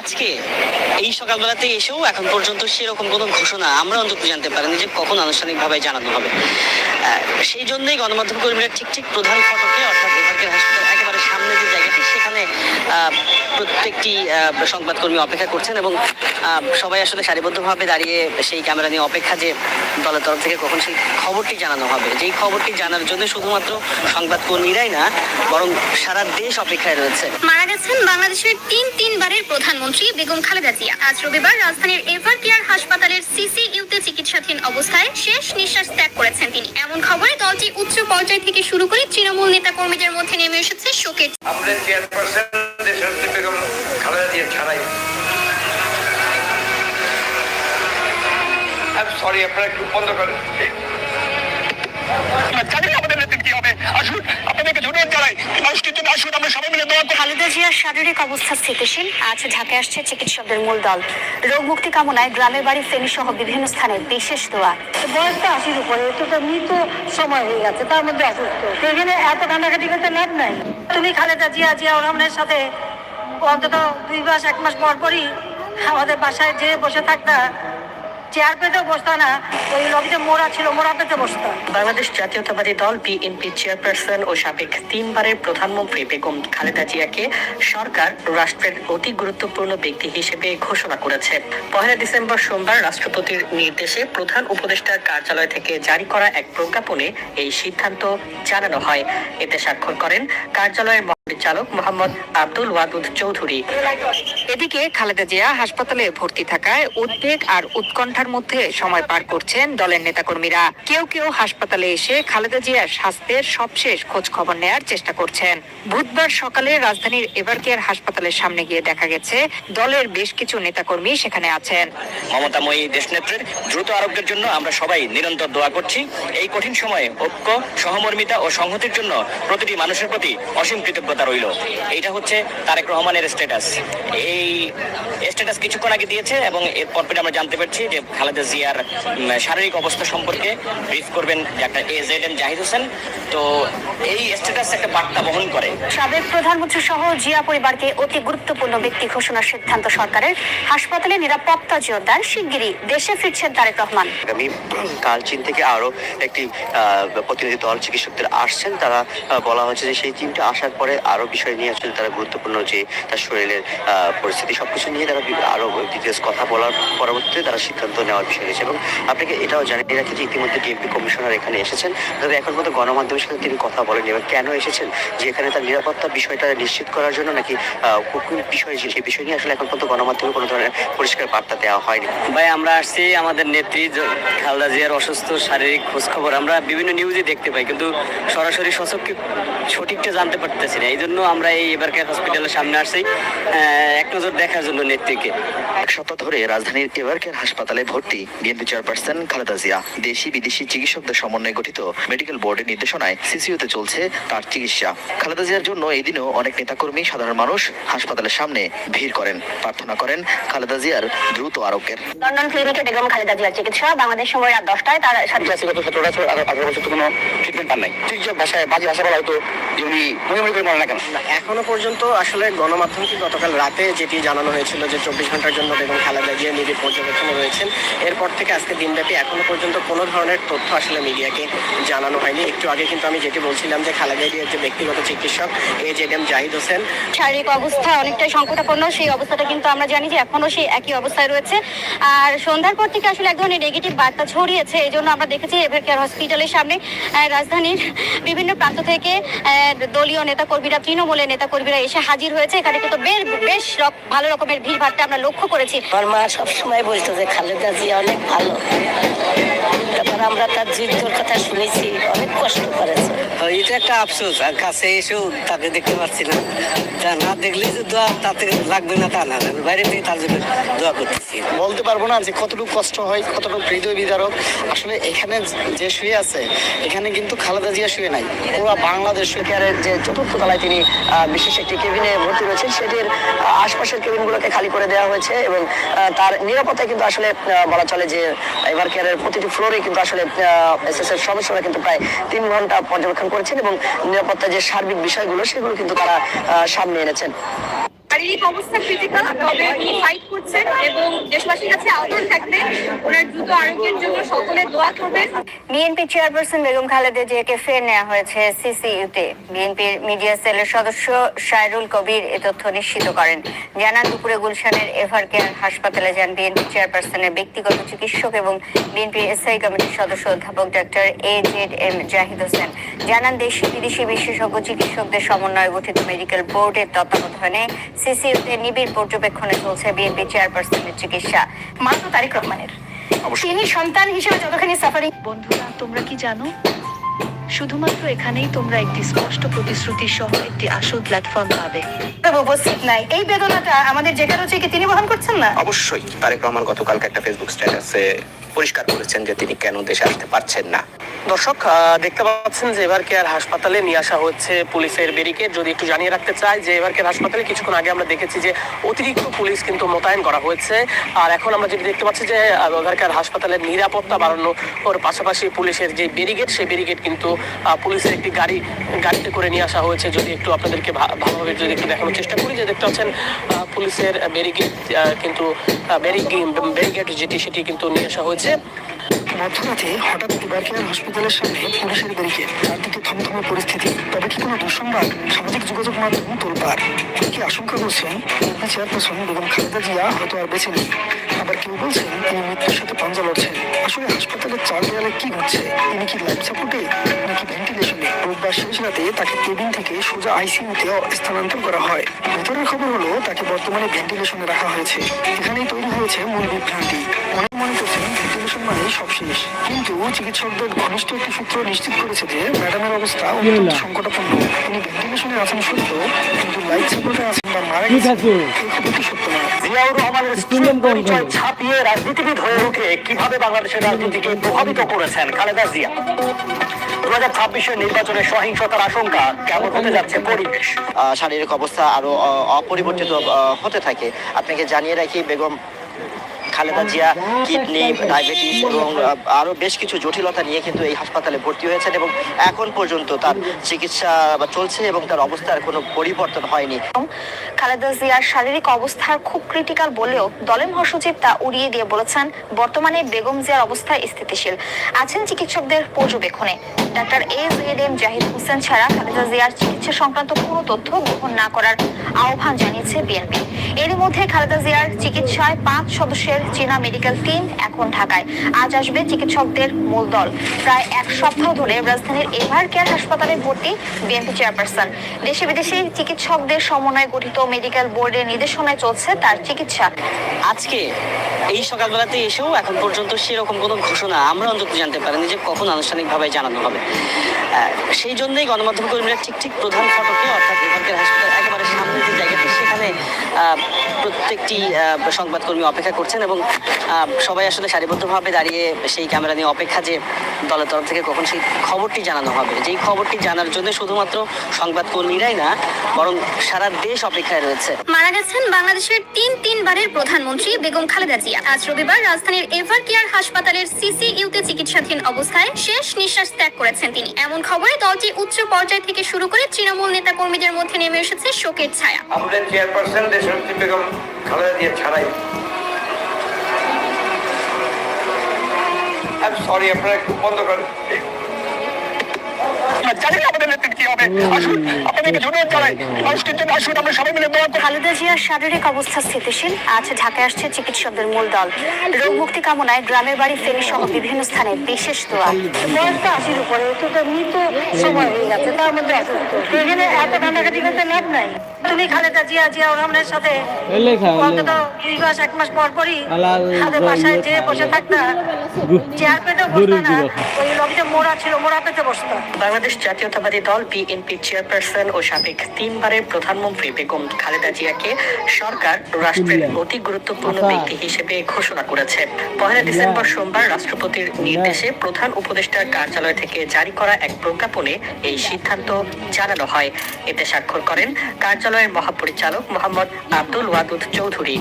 আজকে, এই সকালবেলাতে এসেও এখন পর্যন্ত সেরকম কোনো ঘোষণা আমরা অন্তত জানতে পারিনি যে কখন আনুষ্ঠানিকভাবে জানানো হবে। সেই জন্যই গণমাধ্যম কর্মীরা ঠিক ঠিক প্রধান ফটকে, অর্থাৎ হাসপাতাল, একেবারে সামনে যে জায়গাটি প্রত্যেকটি সংবাদকর্মী অপেক্ষা করছেন এবং সবাই আসলে সারিবদ্ধভাবে দাঁড়িয়ে সেই ক্যামেরা নিয়ে অপেক্ষা যে দলের তরফ থেকে কখন সেই খবরটি জানানো হবে। যেই খবরটি জানার জন্য শুধুমাত্র সংবাদকর্মীরাই না, বরং সারা দেশ অপেক্ষায় রয়েছে। মারা গেছেন বাংলাদেশের তিন তিনবারের প্রধানমন্ত্রী বেগম খালেদা জিয়া। আজ রবিবার রাজধানীর এভার কেয়ার হাসপাতালের সিসিইউতে চিকিৎসাধীন অবস্থায় শেষ নিঃশ্বাস ত্যাগ করেছেন তিনি। এমন খবরে দলটি উচ্চ পর্যায় থেকে শুরু করে তৃণমূল নেতা কর্মীদের মধ্যে নেমে এসেছে শোকের। আমরা চেয়ারপারসন বেগম খালেদা জিয়া ছাড়াই। সরি আপনারা একটু বন্ধ করেন জানি আমাদের নেতৃত্ব কি হবে আসুন আপনাদেরকে ধন্যবাদ জানাই মানুষটির জন্য আসুন আমরা সবাই মিলে দোয়া করি খালেদা জিয়ার শারীরিক অবস্থা স্থিতিশীল আজ ঢাকায় আসছে চিকিৎসকদের মূল দল। রোগ মুক্তি কামনায় গ্রামের বাড়ি ফেনী সহ বিভিন্ন স্থানে বিশেষ দোয়া। বয়সটা আশির উপরে তো তো মৃত সময় হয়ে গেছে তার মধ্যে অসুস্থ। তো এখানে এত কান্নাকাটি করতে লাভ নাই। তুমি খালেদা জিয়া জিয়া রহমানের সাথে অন্তত দুই মাস এক মাস পর পরই আমাদের বাসায় যে বসে থাকতা চেয়ার বসতো না, ওই লবিতে মোড়া ছিল মোড়া পেতে বাংলাদেশ জাতীয়তাবাদী দল বিএনপি চেয়ারপারসন ও সাবেক তিনবারের প্রধানমন্ত্রী বেগম খালেদা জিয়াকে সরকার রাষ্ট্রের অতি গুরুত্বপূর্ণ ব্যক্তি হিসেবে ঘোষণা করেছে। পহেলা ডিসেম্বর সোমবার রাষ্ট্রপতির নির্দেশে প্রধান উপদেষ্টার কার্যালয় থেকে জারি করা এক প্রজ্ঞাপনে এই সিদ্ধান্ত জানানো হয়। এতে স্বাক্ষর করেন কার্যালয়ের মহাপরিচালক মোহাম্মদ আব্দুল ওয়াদুদ চৌধুরী। এদিকে খালেদা জিয়া হাসপাতালে ভর্তি থাকায় উদ্বেগ আর উৎকণ্ঠার মধ্যে সময় পার করছেন দলের নেতাকর্মীরা। কেউ কেউ হাসপাতালে এসে খালেদা জিয়ার স্বাস্থ্যের সবশেষ খোঁজ খবর নেয়ার চেষ্টা করছেন। বুধবার সকালে রাজধানীর এভারকেয়ার হাসপাতালের সামনে গিয়ে দেখা গেছে, দলের বেশ কিছু নেতাকর্মী সেখানে আছেন। মমতাময়ী দেশনেত্রীর দ্রুত আরোগ্যের জন্য আমরা সবাই নিরন্তর দোয়া করছি। এই কঠিন সময়ে ঐক্য, সহমর্মিতা ও সংহতির জন্য প্রতিটি মানুষের প্রতি অসীম কৃতজ্ঞতা রইল। এইটা হচ্ছে তারেক রহমানের স্ট্যাটাস এই স্ট্যাটাস কিছুক্ষণ আগে দিয়েছে এবং এর পরপরই আমরা জানতে পারছি যে খালেদা জিয়ার শারীরিক অবস্থা সম্পর্কে ব্রিফ করবেন doctor A Z M Zahid Hossain. তো এই স্ট্যাটাস একটা বার্তা বহন করে। সাবেক প্রধানমন্ত্রী সহ জিয়া পরিবারকে অতি গুরুত্বপূর্ণ ব্যক্তি ঘোষণার সিদ্ধান্ত সরকারের হাসপাতালে নিরাপত্তা জোরদার শিগগিরই দেশে ফিরছেন তারেক রহমান। আগামী কাল চীন থেকে আরও একটি আহ, প্রতিনিধি দল চিকিৎসকদের আসছেন। তারা বলা হচ্ছে যে সেই টিমটা আসার পরে আরও বিষয় নিয়ে আসলে তারা গুরুত্বপূর্ণ যে তার শরীরের আহ, পরিস্থিতি সবকিছু নিয়ে তারা আরও ডিটেলস কথা বলার পরবর্তীতে তারা সিদ্ধান্ত নেওয়ার বিষয় রয়েছে এবং আপনাকে এটাও জানিয়ে রাখি যে ইতিমধ্যে ডিএমপি কমিশনার এখানে এসেছেন। তবে এখন পর্যন্ত গণমাধ্যমের সাথে তিনি কথা বলেন এবং কেন এসেছেন? যে এখানে তার নিরাপত্তা বিষয়টা নিশ্চিত করার জন্য নাকি কোন বিষয় যে- সেই বিষয় নিয়ে আসলে এখন পর্যন্ত গণমাধ্যমে কোনো ধরনের পরিষ্কার বার্তা দেওয়া হয়নি। ভাই আমরা আসছি আমাদের নেত্রী খালেদা জিয়ার অসুস্থ শারীরিক খোঁজ খবর আমরা বিভিন্ন নিউজে দেখতে পাই কিন্তু সরাসরি সচককে সঠিকটা জানতে পারতেছি না। এই জন্য আমরা এই এবারকার হসপিটালের সামনে আসছি। আহ, এক নজর দেখার জন্য নেত্রীকে। এক সপ্তাহ ধরে রাজধানীর এভারকেয়ার হাসপাতালে ভর্তি। বিএনপি চেয়ারপারসন খালেদা জিয়া দেশি বিদেশি চিকিৎসকদের সমন্বয়ে গঠিত মেডিকেল বোর্ডের নির্দেশনায় সিসিউতে চলছে তার চিকিৎসা। খালেদা জিয়ার জন্য এই দিনেও অনেক নেতাকর্মী সাধারণ মানুষ হাসপাতালের সামনে ভিড় করেন। প্রার্থনা করেন খালেদা জিয়ার দ্রুত আরোগ্যের। লন্ডন ক্লিনিকে বেগম খালেদা জিয়ার চিকিৎসা বাংলাদেশ সময় রাত দশটায় তার সাথে গত সতেরো বছর আঠারো বছর কোনো ট্রিটমেন্ট পান নাই। চিকিৎসক ভাষায় বাজে ভাষা বলা হয়তো উনি মনে মনে করে মনে না কেন? এখনও পর্যন্ত আসলে গণমাধ্যমকে গতকাল রাতে যেটি জানানো হয়েছিল যে চব্বিশ ঘণ্টার জন্য বেগম খালেদা জিয়া নিবিড় পর্যবেক্ষণে রয়েছেন এরপর থেকে আজকে দিনব্যাপী এখনও পর্যন্ত কোনো ধরনের তথ্য আসলে মিডিয়াকে জানানো হয়নি। একটু আগে কিন্তু আমি যেটি বলছিলাম যে খালেদা জিয়ার যে ব্যক্তিগত চিকিৎসক A Z M Zahid Hossain শারীরিক অবস্থা অনেকটাই সংকটাপন্ন সেই অবস্থাটা কিন্তু আমরা জানি যে এখনও সেই একই অবস্থায় রয়েছে। আর সন্ধ্যার পর থেকে আসলে এক ধরনের নেগেটিভ বার্তা ছড়িয়েছে এই জন্য আমরা দেখেছি এভার কেয়ার হসপিটালের সামনে আহ, রাজধানীর বিভিন্ন প্রান্ত থেকে আহ, দলীয় নেতাকর্মীরা তৃণমূলের নেতাকর্মীরা এসে হাজির হয়েছে। এখানে কিন্তু বেশ বেশ ভালো রকমের ভিড় ভাড়টা আমরা লক্ষ্য করেছি। আমার মা সবসময় বলতো যে খালেদা জিয়া অনেক ভালো। তারপর আমরা তার যুদ্ধর কথা শুনেছি অনেক কষ্ট করেছে। এটা একটা আফসোস আর কাছে এসেও তাকে দেখতে পাচ্ছি না। তা না দেখলে যে দোয়া তাতে লাগবে না তা না বাইরে থেকে তার জন্য দোয়া করতেছি। বলতে পারব না যে কতটুকু কষ্ট হয় কতটুকু হৃদয় বিদারক। আসলে এখানে যে শুয়ে আছে এখানে কিন্তু খালেদা জিয়া শুয়ে নাই। পুরো বাংলাদেশ কেয়ারের যে চতুর্থ তলায় তিনি আহ, বিশেষ একটি কেবিনে ভর্তি রয়েছেন সেটির আশপাশের কেবিনগুলোকে খালি করে দেওয়া হয়েছে এবং তার নিরাপত্তায় কিন্তু আসলে বলা চলে যে এভার কেয়ারের প্রতিটি ফ্লোরে কিন্তু আসলে এসএসএর সদস্যরা কিন্তু প্রায় তিন ঘণ্টা পর্যবেক্ষণ করেছেন এবং নিরাপত্তার যে সার্বিক বিষয়গুলো, সেগুলো কিন্তু তারা সামনে এনেছেন। শারীরিক অবস্থা ক্রিটিক্যাল তবে উনি ফাইট করছেন এবং দেশবাসীর কাছে আহ্বান থাকবে, ওনার দ্রুত আরোগ্যের জন্য সকলে দোয়া করবেন। বিএনপি চেয়ারপারসন বেগম খালেদা জিয়াকে ফের নেওয়া হয়েছে সিসিইউতে বিএনপির মিডিয়া সেলের সদস্য কবির এ তথ্য নিশ্চিত করেন। জানান দুপুরে গুলশানের এভার কেয়ার হাসপাতালে যান বিএনপি চেয়ারপারসনের ব্যক্তিগত চিকিৎসক এবং বিএনপি এসআই কমিটির সদস্য অধ্যাপক doctor A Z M Zahid Hossain. জানান দেশি বিদেশি বিশেষজ্ঞ চিকিৎসকদের সমন্বয়ে গঠিত মেডিকেল বোর্ডের তত্ত্বাবধানে সিসিইউতে নিবিড় পর্যবেক্ষণে চলছে বিএনপি চেয়ারপারসনের চিকিৎসা। মাত্র তারিক রহমানের তিনি সন্তান হিসেবে যতখানি সাফারিং বন্ধুরা তোমরা কি জানো? শুধুমাত্র এখানেই তোমরা একটি স্পষ্ট প্রতিশ্রুতি সহ একটি আসল প্ল্যাটফর্ম পাবে। উপস্থিত নাই। এই বেদনাটা আমাদের যেটা রয়েছে কি তিনি বহন করছেন না? অবশ্যই। তারেক রহমান গতকালকে একটা ফেসবুক স্ট্যাটাসে পরিষ্কার করেছেন যে তিনি কেন দেশে আসতে পারছেন না। দর্শক দেখতে পাচ্ছেন যে এভার কেয়ার হাসপাতালে নিয়ে আসা হচ্ছে পুলিশের ব্যারিকেড। যদি একটু জানিয়ে রাখতে চাই যে এবার কেয়ার হাসপাতালে কিছুক্ষণ আগে আমরা দেখেছি যে অতিরিক্ত পুলিশ কিন্তু মোতায়েন করা হয়েছে। আর এখন আমরা যেটি দেখতে পাচ্ছি যে এভার কেয়ার হাসপাতালের নিরাপত্তা বাড়ানো ওর পাশাপাশি পুলিশের যে ব্যারিকেড, সেই ব্যারিকেড কিন্তু পুলিশের একটি গাড়ি, গাড়িতে করে নিয়ে আসা হয়েছে। যদি একটু আপনাদেরকে ভালোভাবে যদি একটু দেখানোর চেষ্টা করি যে দেখতে পাচ্ছেন পুলিশের ব্যারিকেড কিন্তু ব্যারিকেড যেটি, সেটি কিন্তু নিয়ে আসা হয়েছে। মধ্যরাতে হঠাৎ এবারকেয়ার হাসপাতালের সামনে পুলিশের ব্যারিকেড। চারদিকে থমথমে পরিস্থিতি। তবে কি কোনো দুঃসংবাদ? সামাজিক যোগাযোগ মাধ্যম তোলপার অনেকে আশঙ্কা করছেন? বিএনপি চেয়ারপারসন বেগম খালেদা জিয়া হয়তো আর বেঁচে নেই। আবার কেউ বলছেন তিনি মৃত্যুর সাথে পাঞ্জা লড়ছেন। আসলে হাসপাতালের চার দেয়ালে কি ঘটছে? তিনি কি লাইফ সাপোর্টে নাকি ভেন্টিলেশনে? রোববার শেষ রাতে তাকে কেবিন থেকে সোজা আইসিইউতে স্থানান্তর করা হয়। ভেতরের খবর হলো, তাকে বর্তমানে ভেন্টিলেশনে রাখা হয়েছে। এখানেই তৈরি হয়েছে মূল বিভ্রান্তি। মানেই সব শেষ। কিন্তু চিকিৎসকদের ঘনিষ্ঠ একটি সূত্র নিশ্চিত করেছে যে ম্যাডামের অবস্থা অত্যন্ত সংকটাপন্ন। তিনি ভেন্টিলেশনে আছেন সত্য কিন্তু লাইফ সাপোর্টে আছেন বা মারা গেছেন এই সত্য নয় জিয়াউর রহমানের স্টুডেন্ট পরিচয় ছাপিয়ে রাজনীতিবিদ হয়ে উঠে কীভাবে বাংলাদেশের রাজনীতিকে প্রভাবিত করেছেন খালেদা জিয়া? দু হাজার ছাব্বিশের নির্বাচনে সহিংসতার আশঙ্কা কেমন হতে যাচ্ছে পরিবেশ? আহ, শারীরিক অবস্থা আরও আহ, অপরিবর্তিত হতে থাকে। আপনাকে জানিয়ে রাখি বেগম খালেদা জিয়া কিডনি ডায়াবেটিস এবং আহ, আরও বেশ কিছু জটিলতা নিয়ে কিন্তু এই হাসপাতালে ভর্তি হয়েছেন এবং এখন পর্যন্ত তার চিকিৎসা চলছে এবং তার অবস্থার কোনো পরিবর্তন হয়নি। খালেদা জিয়ার শারীরিক অবস্থার খুব ক্রিটিক্যাল বলেও দলের মহাসচিব তা উড়িয়ে দিয়ে বলেছেন বর্তমানে বেগম জিয়ার অবস্থা স্থিতিশীল। আছেন চিকিৎসকদের পর্যবেক্ষণে। Doctor A Z M Zahid Hossain ছাড়া খালেদা জিয়ার চিকিৎসা সংক্রান্ত কোনো তথ্য গ্রহণ না করার আহ্বান জানিয়েছে বিএনপি। এরই মধ্যে খালেদা জিয়ার চিকিৎসায় পাঁচ সদস্যের চীনা মেডিকেল টিম এখন ঢাকায়। আজ আসবে চিকিৎসকদের মূল দল। প্রায় এক সপ্তাহ ধরে রাজধানীর এভার কেয়ার হাসপাতালে ভর্তি বিএনপি চেয়ারপারসন। দেশে বিদেশে চিকিৎসকদের সমন্বয়ে গঠিত মেডিকেল বোর্ডের নির্দেশনায় চলছে তার চিকিৎসা। আজকে এই সকালবেলাতে এসেও এখন পর্যন্ত সেরকম কোনো ঘোষণা আমরা অন্তত জানতে পারিনি যে কখন আনুষ্ঠানিকভাবে জানানো হবে। সেই জন্যই গণমাধ্যম কর্মীরা ঠিক ঠিক প্রধান ফটকে অর্থাৎ হাসপাতাল একেবারে সামনে যে জায়গাটি আহ, প্রত্যেকটি সংবাদকর্মী অপেক্ষা করছেন এবং সবাই আসলে সারিবদ্ধভাবে দাঁড়িয়ে সেই ক্যামেরা নিয়ে অপেক্ষা যে দলের তরফ থেকে কখন সেই খবরটি জানানো হবে। যেই খবরটি জানার জন্য শুধুমাত্র সংবাদকর্মীরাই না বরং সারা দেশ অপেক্ষায় রয়েছে। মারা গেছেন বাংলাদেশের তিন তিনবারের প্রধানমন্ত্রী বেগম খালেদা জিয়া। আজ রবিবার রাজধানীর এভার কেয়ার হাসপাতালের সিসি সিসিইউতে চিকিৎসাধীন অবস্থায় শেষ নিঃশ্বাস ত্যাগ করেছেন তিনি। এমন খবরে দলটি উচ্চ পর্যায় থেকে শুরু করে তৃণমূল নেতা কর্মীদের মধ্যে নেমে এসেছে শোকের ছায়া। আমাদের চেয়ারপারসন শক্তি বেগম খালেদা দিয়ে ছাড়াই। সরি আপনারা একটু বন্ধ করেন জানি না আমাদের নেতৃত্ব কি হবে। আসুন আপনাদেরকে ধন্যবাদ জানাই মানুষটির জন্য আসুন আমরা সবাই মিলে দোয়া করি। খালেদা জিয়ার শারীরিক অবস্থা স্থিতিশীল আজ ঢাকায় আসছে চিকিৎসকদের মূল দল। রোগ মুক্তি কামনায় গ্রামের বাড়ি ফেরি সহ বিভিন্ন স্থানে বিশেষ দোয়া। বয়সটা আশির উপরে তো তো মৃত্যু সময় হয়ে গেছে তার মধ্যে অসুস্থ এখানে এত কান্নাকাটি করতে লাভ নাই। তুমি খালেদা জিয়া জিয়া রহমানের সাথে অন্তত দুই মাস এক মাস পর পরই তাদের বাসায় যেয়ে বসে থাকতা। চেয়ার পেতে বসতো না। ওই লবিতে মোড়া ছিল মোড়া পেতে বসতো। বাংলাদেশ জাতীয়তাবাদী দল বিএনপি চেয়ারপারসন ও সাবেক তিনবারের প্রধানমন্ত্রী বেগম খালেদা জিয়াকে সরকার রাষ্ট্রের অতি গুরুত্বপূর্ণ ব্যক্তি হিসেবে ঘোষণা করেছে। পহেলা ডিসেম্বর সোমবার রাষ্ট্রপতির নির্দেশে প্রধান উপদেষ্টার কার্যালয় থেকে জারি করা এক প্রজ্ঞাপনে এই সিদ্ধান্ত জানানো হয়। এতে স্বাক্ষর করেন কার্যালয়ের মহাপরিচালক মোহাম্মদ আব্দুল ওয়াদুদ চৌধুরী।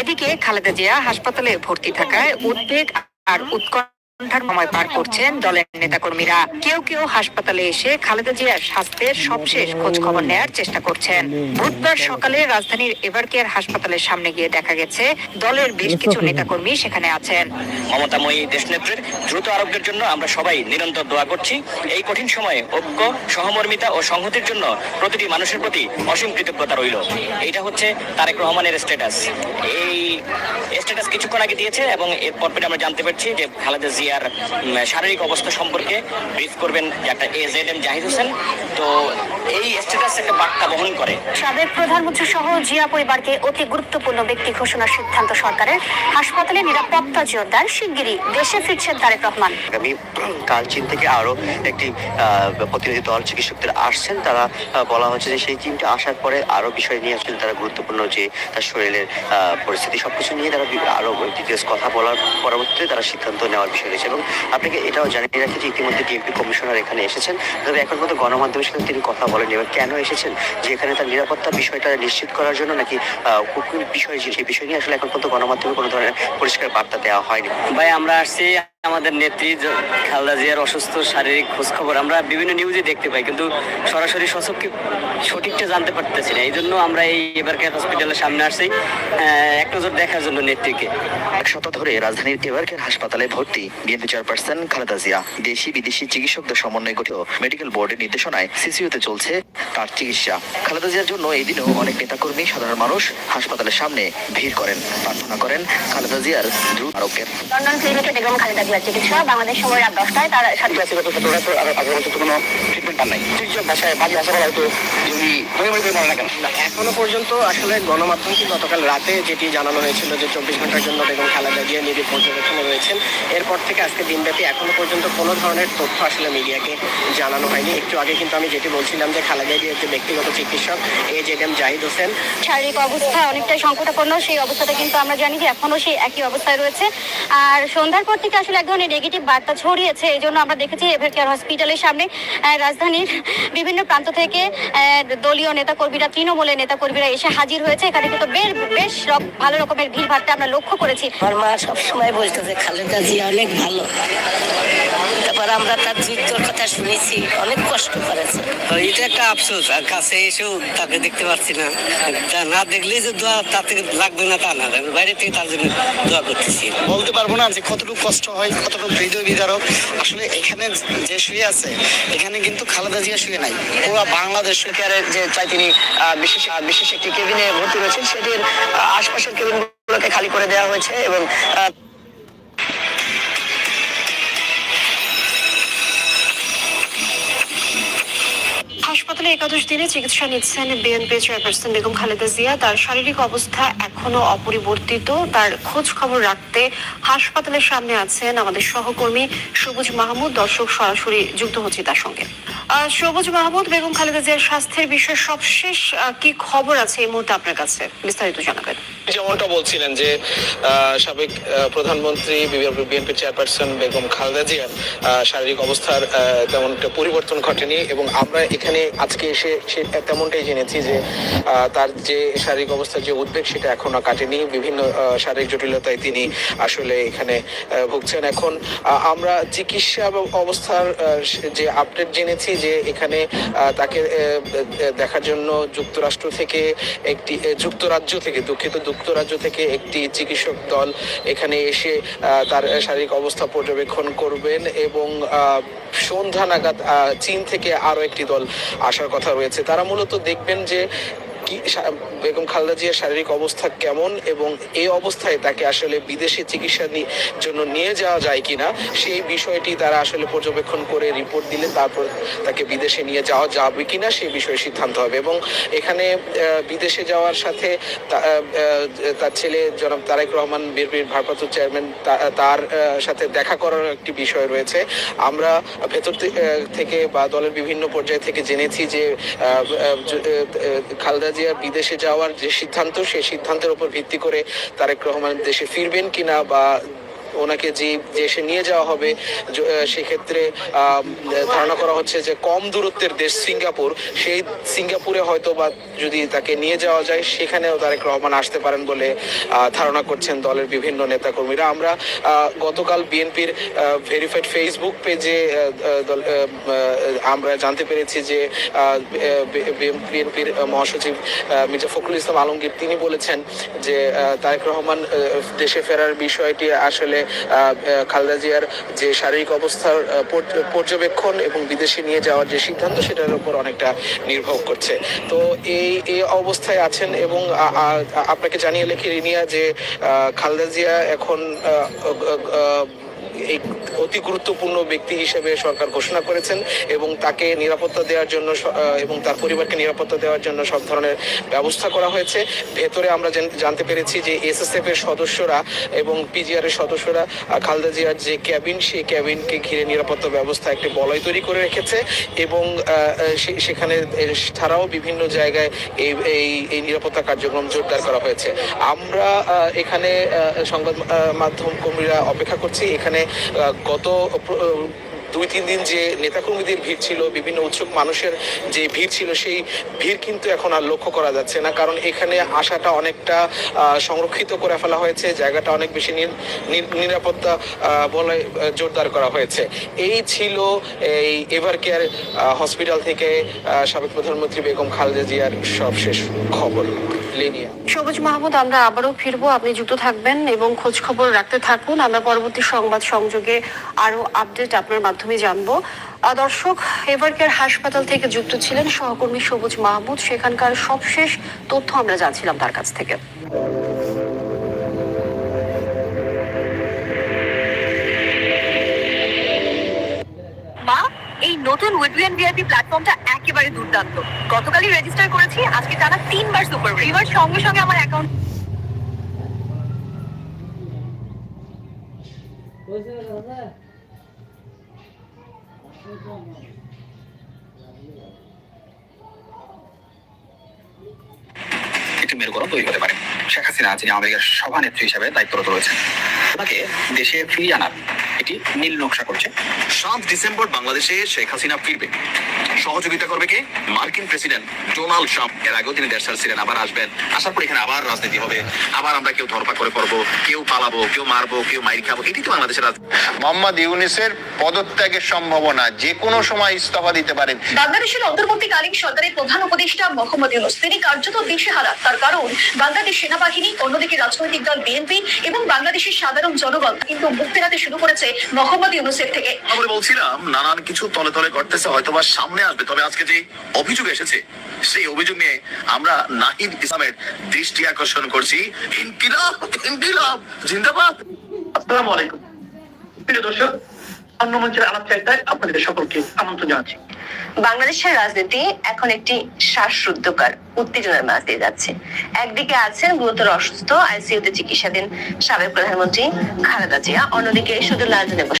এদিকে খালেদা জিয়া হাসপাতালে ভর্তি থাকায় উদ্বেগ আর উৎকণ্ঠা ঘণ্টার সময় পার করছেন দলের নেতাকর্মীরা। কেউ কেউ হাসপাতালে এসে খালেদা জিয়ার স্বাস্থ্যের সবশেষ খোঁজ খবর নেয়ার চেষ্টা করছেন। বুধবার সকালে রাজধানীর এভারকেয়ার হাসপাতালের সামনে গিয়ে দেখা গেছে দলের বেশ কিছু নেতাকর্মী সেখানে আছেন। মমতাময়ী দেশনেত্রীর দ্রুত আরোগ্যের জন্য আমরা সবাই নিরন্তর দোয়া করছি। এই কঠিন সময়ে ঐক্য সহমর্মিতা ও সংহতির জন্য প্রতিটি মানুষের প্রতি অসীম কৃতজ্ঞতা রইল। এইটা হচ্ছে তারেক রহমানের স্ট্যাটাস এই স্ট্যাটাস কিছুক্ষণ আগে দিয়েছে এবং এর পরপরে আমরা জানতে পারছি যে খালেদা জিয়ার শারীরিক অবস্থা সম্পর্কে ব্রিফ করবেন একটা এজেড এম জাহিদ হোসেন। তো এই স্ট্যাটাস একটা বার্তা বহন করে। সাবেক প্রধানমন্ত্রী সহ জিয়া পরিবারকে অতি গুরুত্বপূর্ণ ব্যক্তি ঘোষণার সিদ্ধান্ত সরকারের হাসপাতালে নিরাপত্তা জোরদার শিগগিরই দেশে ফিরছেন তারেক রহমান। আগামী কাল চীন থেকে আরও একটি আহ, প্রতিনিধি দল চিকিৎসকদের আসছেন। তারা বলা হচ্ছে যে সেই টিমটা আসার পরে আরও বিষয় নিয়ে আসলে তারা গুরুত্বপূর্ণ যে তার শরীরের আহ, পরিস্থিতি সবকিছু নিয়ে তারা আরও ডিটেলস কথা বলার পরবর্তীতে তারা সিদ্ধান্ত নেওয়ার বিষয় রয়েছে এবং আপনাকে এটাও জানিয়ে রাখি যে ইতিমধ্যে ডিএমপি কমিশনার এখানে এসেছেন। তবে এখন পর্যন্ত গণমাধ্যমের সাথে তিনি কথা বলেন এবং কেন এসেছেন? যে এখানে তার নিরাপত্তা বিষয়টা নিশ্চিত করার জন্য নাকি বিষয় যে সেই বিষয় নিয়ে আসলে এখন পর্যন্ত গণমাধ্যমে কোনো ধরনের পরিষ্কার বার্তা দেওয়া হয়নি। ভাই, আমরা আসছি আমাদের নেত্রী খালেদা জিয়ার অসুস্থ শারীরিক খোঁজ খবর আমরা বিভিন্ন নিউজে দেখতে পাই কিন্তু সরাসরি সচককে সঠিকটা জানতে পারতেছি না। এই জন্য আমরা এই এবারকার হসপিটালের সামনে আসছি। এক নজর দেখার জন্য নেত্রীকে। এক সপ্তাহ ধরে রাজধানীর হাসপাতালে ভর্তি বিএনপি চেয়ারপারসন খালেদা জিয়া। দেশি বিদেশি চিকিৎসকদের সমন্বয়ে গঠিত মেডিকেল বোর্ডের নির্দেশনায় সিসিউতে চলছে তার চিকিৎসা। খালেদা জিয়ার জন্য এই দিনেও অনেক নেতাকর্মী সাধারণ মানুষ হাসপাতালের সামনে ভিড় করেন। প্রার্থনা করেন খালেদা জিয়ার দ্রুত আরোগ্যের। লন্ডন ক্লিনিকে বেগম খালেদা জিয়ার চিকিৎসা বাংলাদেশ সময় রাত দশটায় তার ট্রিটমেন্ট পান নাই? চিকিৎসক ভাষায় বাজে ভাষা বলা হয়তো যদি মনে মনে করে না কেন? এখনও পর্যন্ত আসলে গণমাধ্যমকে গতকাল রাতে যেটি জানানো হয়েছিল যে চব্বিশ ঘণ্টার জন্য বেগম খালেদা জিয়া নিবিড় পর্যবেক্ষণে রয়েছেন এরপর থেকে আজকে দিনব্যাপী এখনও পর্যন্ত কোনো ধরনের তথ্য আসলে মিডিয়াকে জানানো হয়নি। একটু আগে কিন্তু আমি যেটি বলছিলাম যে খালেদা জিয়ার যে ব্যক্তিগত চিকিৎসক A Z M Zahid Hossain. শারীরিক অবস্থা অনেকটাই সংকটাপন্ন সেই অবস্থাটা কিন্তু আমরা জানি যে এখনও সেই একই অবস্থায় রয়েছে। আর সন্ধ্যার পর থেকে আসলে এক ধরনের নেগেটিভ বার্তা ছড়িয়েছে এই জন্য আমরা দেখেছি এভার কেয়ার হসপিটালের সামনে রাজধানীর বিভিন্ন প্রান্ত থেকে দলীয় নেতাকর্মীরা তৃণমূলের নেতাকর্মীরা এসে হাজির হয়েছে। এখানে কিন্তু বেশ বেশ ভালো রকমের ভিড় ভাট্টা আমরা লক্ষ্য করেছি। আমার মা সবসময় বলতো যে খালেদা জিয়া অনেক ভালো। তারপর আমরা তার যুদ্ধর কথা শুনেছি অনেক কষ্ট করেছে। এটা একটা আফসোস আর কাছে এসেও তাকে দেখতে পাচ্ছি না। না দেখলেই যে দোয়া তাতে লাগবে না তা না বাইরে থেকে তার জন্য দোয়া করতেছি। বলতে পারব না যে কতটুকু কষ্ট হয় কতটুকু হৃদয় বিদারক আসলে এখানে যে শুয়ে আছে, এখানে কিন্তু খালেদা জিয়া শুয়ে নাই। পুরো বাংলাদেশ সরকারের যে চাই তিনি বিশেষ বিশেষ একটি কেবিনে ভর্তি রয়েছেন, সেটির আশপাশের কেবিনগুলোকে খালি করে দেওয়া হয়েছে এবং হাসপাতালে একাদশ দিনে চিকিৎসা নিচ্ছেন বিএনপি চেয়ারপারসন বেগম খালেদা জিয়া। তার শারীরিক অবস্থা এখনও অপরিবর্তিত। তার খোঁজ খবর রাখতে হাসপাতালের সামনে আছেন আমাদের সহকর্মী সবুজ মাহমুদ। দর্শক সরাসরি যুক্ত হচ্ছে তার সঙ্গে। সবুজ মাহমুদ, বেগম খালেদা জিয়ার স্বাস্থ্যের বিষয়ে সবশেষ কি খবর আছে এই মুহূর্তে আপনার কাছে? বিস্তারিত জানাবেন। যেমনটা বলছিলেন যে সাবেক প্রধানমন্ত্রী বিএনপি চেয়ারপারসন বেগম খালেদা জিয়ার শারীরিক অবস্থার আহ, তেমন পরিবর্তন ঘটেনি এবং আমরা এখানে আজকে এসে তেমনটাই জেনেছি যে তার যে শারীরিক অবস্থার যে উদ্বেগ সেটা এখনও কাটেনি। বিভিন্ন শারীরিক জটিলতায় তিনি আসলে এখানে ভুগছেন। এখন আমরা চিকিৎসা অবস্থার যে আপডেট জেনেছি যে এখানে তাকে দেখার জন্য যুক্তরাষ্ট্র থেকে একটি যুক্তরাজ্য থেকে দুঃখিত যুক্তরাজ্য থেকে একটি চিকিৎসক দল এখানে এসে তার শারীরিক অবস্থা পর্যবেক্ষণ করবেন এবং সন্ধ্যা নাগাদ চীন থেকে আরও একটি দল আসার কথা রয়েছে। তারা মূলত দেখবেন যে কি বেগম খালেদা জিয়ার শারীরিক অবস্থা কেমন এবং এই অবস্থায় তাকে আসলে বিদেশে চিকিৎসা জন্য নিয়ে যাওয়া যায় কিনা, সেই বিষয়টি তারা আসলে পর্যবেক্ষণ করে রিপোর্ট দিলে তারপর তাকে বিদেশে নিয়ে যাওয়া যাবে কিনা সেই বিষয়ে সিদ্ধান্ত হবে। এবং এখানে বিদেশে যাওয়ার সাথে তার ছেলে জনাব তারেক রহমান বিএনপির ভারপ্রাপ্ত চেয়ারম্যান তার সাথে দেখা করার একটি বিষয় রয়েছে। আমরা ভেতর থেকে বা দলের বিভিন্ন পর্যায় থেকে জেনেছি যে খালেদা জিয়া বিদেশে যাওয়ার যে সিদ্ধান্ত, সেই সিদ্ধান্তের উপর ভিত্তি করে তারেক রহমান দেশে ফিরবেন কিনা বা ওনাকে যে দেশে নিয়ে যাওয়া হবে সেক্ষেত্রে ধারণা করা হচ্ছে যে কম দূরত্বের দেশ সিঙ্গাপুর, সেই সিঙ্গাপুরে হয়তো বা যদি তাকে নিয়ে যাওয়া যায়, সেখানেও তারেক রহমান আসতে পারেন বলে ধারণা করছেন দলের বিভিন্ন নেতাকর্মীরা। আমরা গতকাল বিএনপির ভেরিফাইড ফেসবুক পেজে আমরা জানতে পেরেছি যে বিএনপির মহাসচিব মির্জা ফখরুল ইসলাম আলমগীর, তিনি বলেছেন যে তারেক রহমান দেশে ফেরার বিষয়টি আসলে খালেদা জিয়ার যে শারীরিক অবস্থার পর্যবেক্ষণ এবং বিদেশে নিয়ে যাওয়ার যে সিদ্ধান্ত, সেটার উপর অনেকটা নির্ভর করছে। তো এই এই অবস্থায় আছেন এবং আপনাকে জানিয়ে লেখি, রিনিয়া, যে খালেদা জিয়া এখন এই অতি গুরুত্বপূর্ণ ব্যক্তি হিসেবে সরকার ঘোষণা করেছেন এবং তাকে নিরাপত্তা দেওয়ার জন্য এবং তার পরিবারকে নিরাপত্তা দেওয়ার জন্য সব ধরনের ব্যবস্থা করা হয়েছে। ভেতরে আমরা জানতে পেরেছি যে এসএসএফ এর সদস্যরা এবং পিজিআর এর সদস্যরা খালেদা জিয়ার যে ক্যাবিন সেই ক্যাবিনকে ঘিরে নিরাপত্তা ব্যবস্থা একটি বলয় তৈরি করে রেখেছে এবং সেখানে ছাড়াও বিভিন্ন জায়গায় এই এই নিরাপত্তা কার্যক্রম জোরদার করা হয়েছে। আমরা এখানে সংবাদ মাধ্যম কর্মীরা অপেক্ষা করছি। এখানে গত দুই, তিন দিন যে নেতাকর্মীদের ভিড় ছিল, বিভিন্ন উৎসুক মানুষের যে ভিড় ছিল, সেই ভিড় কিন্তু এখন আর লক্ষ্য করা যাচ্ছে না। কারণ এখানে আসাটা অনেকটা সংরক্ষিত করে ফেলা হয়েছে, জায়গাটা অনেক বেশি নির- নির- নিরাপত্তা বলে জোরদার করা হয়েছে। এই ছিল এই এভার কেয়ার হসপিটাল থেকে সাবেক প্রধানমন্ত্রী বেগম খালেদা জিয়ার সবশেষ খবর। লিনিয়া। সবুজ মাহমুদ আমরা আবারও ফিরবো। আপনি যুক্ত থাকবেন এবং খোঁজ খবর রাখতে থাকুন। আমরা পরবর্তী সংবাদ সংযোগে আরও আপডেট আপনার মাধ্যমে জানব। দর্শক এভারকেয়ার হাসপাতাল থেকে যুক্ত ছিলেন সহকর্মী সবুজ মাহমুদ। সেখানকার সবশেষ তথ্য আমরা জানছিলাম তার কাছ থেকে। মা এই নতুন উইডবিয়ান ভিআইপি প্ল্যাটফর্মটা একেবারে দুর্দান্ত। গতকালই রেজিস্টার করেছি আজকে টানা তিনবার সুপার রিভার সঙ্গে সঙ্গে আমার অ্যাকাউন্ট একটি মেরুকরণ তৈরি হতে পারে। শেখ হাসিনা যিনি আমেরিকার সভানেত্রী হিসেবে দায়িত্বরত রয়েছেন তাকে দেশে ফিরিয়ে আনার এটি নীল নকশা করছে। সাত ডিসেম্বর বাংলাদেশে শেখ হাসিনা ফিরবে। সহযোগিতা করবে কে? মার্কিন প্রেসিডেন্ট ডোনাল্ড ট্রাম্প। এর আগেও তিনি দেশ ছিলেন আবার আসবেন। আসার পর এখানে আবার রাজনীতি হবে। আবার আমরা কেউ ধরপা করে করব কেউ পালাবো কেউ মারবো কেউ মাইর খাব। এটি তো বাংলাদেশের মোহাম্মদ ইউনিসের পদত্যাগের সম্ভাবনা যে কোনো সময় ইস্তফা দিতে পারেন। বাংলাদেশের অন্তর্বর্তীকালীন সরকারের প্রধান উপদেষ্টা মোহাম্মদ ইউনুস তিনি কার্যত দিশেহারা। তার কারণ বাংলাদেশ সেনাবাহিনী অন্যদিকে রাজনৈতিক দল বিএনপি এবং বাংলাদেশের সাধারণ জনগণ কিন্তু মুখ ফেরাতে শুরু করেছে মোহাম্মদ ইউনুসের থেকে। আমরা বলছিলাম নানান কিছু তলে তলে করতেছে হয়তো বা সামনে আসবে। তবে আজকে যে অভিযোগ এসেছে সেই অভিযোগ নিয়ে আমরা নাহিদ ইসলামের দৃষ্টি আকর্ষণ করছি। ইনকিলাব ইনকিলাব জিন্দাবাদ। আসসালামু আলাইকুম। প্রিয় দর্শক অন্য মঞ্চের আলাপ চাইতায় আপনাদের সকলকে আমন্ত্রণ জানাচ্ছি। বাংলাদেশের রাজনীতি এখন একটি শ্বাসরুদ্ধকর, উত্তেজনার মাঝ দিয়ে যাচ্ছে। একদিকে আছেন গুরুতর অসুস্থ, আইসিইউতে চিকিৎসাধীন সাবেক প্রধানমন্ত্রী খালেদা জিয়া, অন্যদিকে শুধু লালজনে